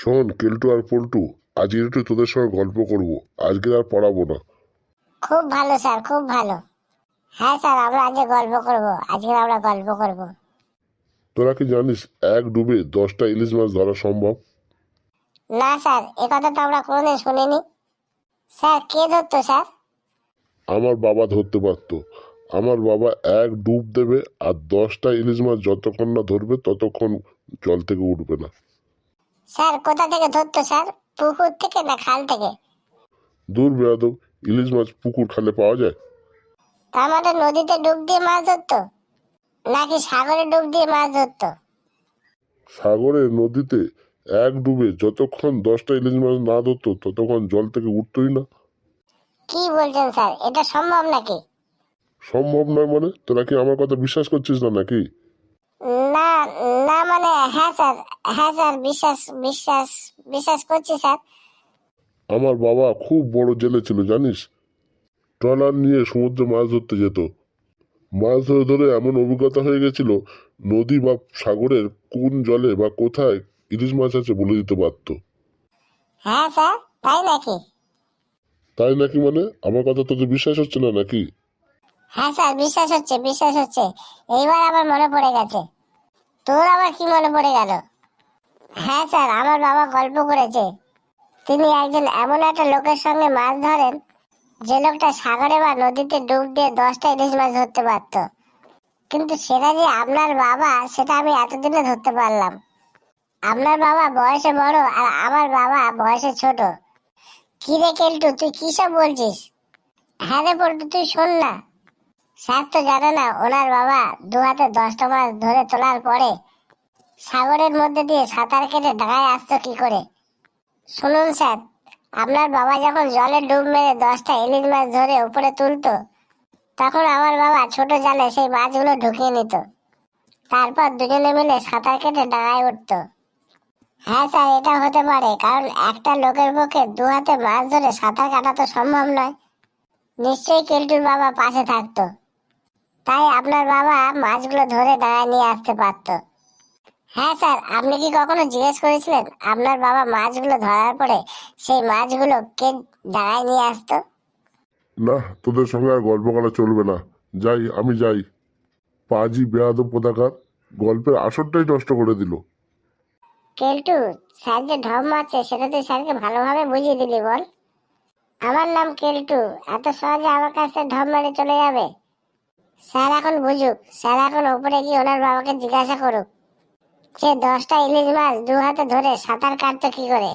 শোন কেলটু আর পল্টু আজকে একটু তোদের সঙ্গে গল্প করব। আজকে আর পড়াবো না। খুব ভালো স্যার খুব ভালো। হ্যাঁ স্যার আমরা আজকে গল্প করব। আজকে আমরা গল্প করব। তোরা কি জানিস এক ডুবে দশটা ইলিশ মাছ ধরা সম্ভব? না স্যার এ কথা তো আমরা কোনোদিন শুনিনি। স্যার কে ধরতো স্যার? আমার বাবা ধরতে পারতো। আমার বাবা এক ডুব দেবে আর দশটা ইলিশ মাছ যতক্ষণ না ধরবে ততক্ষণ জল থেকে উঠবে না। স্যার কোথা থেকে ধরতো স্যার? পুকুর থেকে না খাল থেকে? দূর বেয়াদব ইলিশ মাছ পুকুর খালে পাওয়া যায়? তার মানে নদীতে ডুব দিয়ে মাছ ধরতো? নাকি সাগরে ডুব দিয়ে মাছ ধরতো? সাগরে নদীতে এক ডুবে যতক্ষণ দশটা ইলিশ মাছ না ধরতো ততক্ষণ জল থেকে উঠতোই না। কি বলছেন স্যার? এটা সম্ভব নাকি? সম্ভব নয় মানে? তোরা কি আমার কথা বিশ্বাস করছিস না নাকি? হ্যাঁ স্যার হ্যাঁ স্যার বিশ্বাস বিশ্বাস বিশ্বাস করছি স্যার। আমার বাবা খুব বড় জেলে ছিল জানিস? ট্রলার নিয়ে সমুদ্রে মাছ ধরতে যেত। মাছ ধরে ধরে এমন অভিজ্ঞতা হয়ে গেছিল নদী বা সাগরের কোন জলে বা কোথায় ইলিশ মাছ আছে বলে দিতে পারতো। হ্যাঁ স্যার তাই নাকি? তাই নাকি মানে? আমার কথা তোদের বিশ্বাস হচ্ছে না নাকি? হ্যাঁ স্যার বিশ্বাস হচ্ছে বিশ্বাস হচ্ছে। এইবার আমার মনে পড়ে গেছে। তোর আবার কি মনে পড়ে গেল? হ্যাঁ স্যার, আমার বাবা গল্প করেছে। তিনি একজন এমন একটা লোকের সঙ্গে মাছ ধরেন, যে লোকটা সাগরে বা নদীতে ডুব দিয়ে দশটা ইলিশ মাছ ধরতে পারত। কিন্তু সেটা যে আপনার বাবা, সেটা আমি এতদিনে ধরতে পারলাম। আপনার বাবা বয়সে বড় আর আমার বাবা বয়সে ছোট। কি রে কেলটু, তুই কি সব বলছিস? হ্যাঁ রে পল্টু, তুই শোন না। স্যার তো জানে না, ওনার বাবা দু হাতে দশটা মাছ ধরে তোলার পরে সাগরের মধ্যে দিয়ে সাঁতার কেটে ঢাকায় আসতো কি করে? শুনুন স্যার, আপনার বাবা যখন জলে ডুব মেরে দশটা ইলিশ মাছ ধরে উপরে তুলতো, তখন আমার বাবা ছোট জালে সেই মাছগুলো ঢুকিয়ে নিত। তারপর দুজনে মিলে সাঁতার কেটে ডাঙায় উঠতো। হ্যাঁ স্যার, এটা হতে পারে, কারণ একটা লোকের পক্ষে দু হাতে মাছ ধরে সাঁতার কাটা তো সম্ভব নয়। নিশ্চয়ই কেলটুর বাবা পাশে থাকতো। তাই আপনার বাবা মাছগুলো ধরে ডাঙায় নিয়ে আসতে পারতো। হ্যাঁ স্যার আপনি কি কখনো জিজ্ঞেস করেছিলেন আপনার বাবা মাছগুলো ধরার পরে সেই মাছগুলো কে ডাঙায় নিয়ে আসতো? না তোদের সঙ্গে আর গল্প করা চলবে না। যাই আমি যাই। পাজি বেয়াদব পতাকার গল্পের আসরটাই নষ্ট করে দিল। কেলটু স্যার যে ঢম মারছে সেটা তুই স্যারকে ভালোভাবে বুঝিয়ে দিলি বল। আমার নাম কেলটু এত সহজে আমার কাছে ঢম মেরে চলে যাবে? স্যার, এখন বুঝুক। স্যার, এখন উপরে গিয়ে ওনার বাবাকে জিজ্ঞাসা করুক। সে দশটা ইলিশ মাছ দু হাতে ধরে সাঁতার কাটতো কি করে?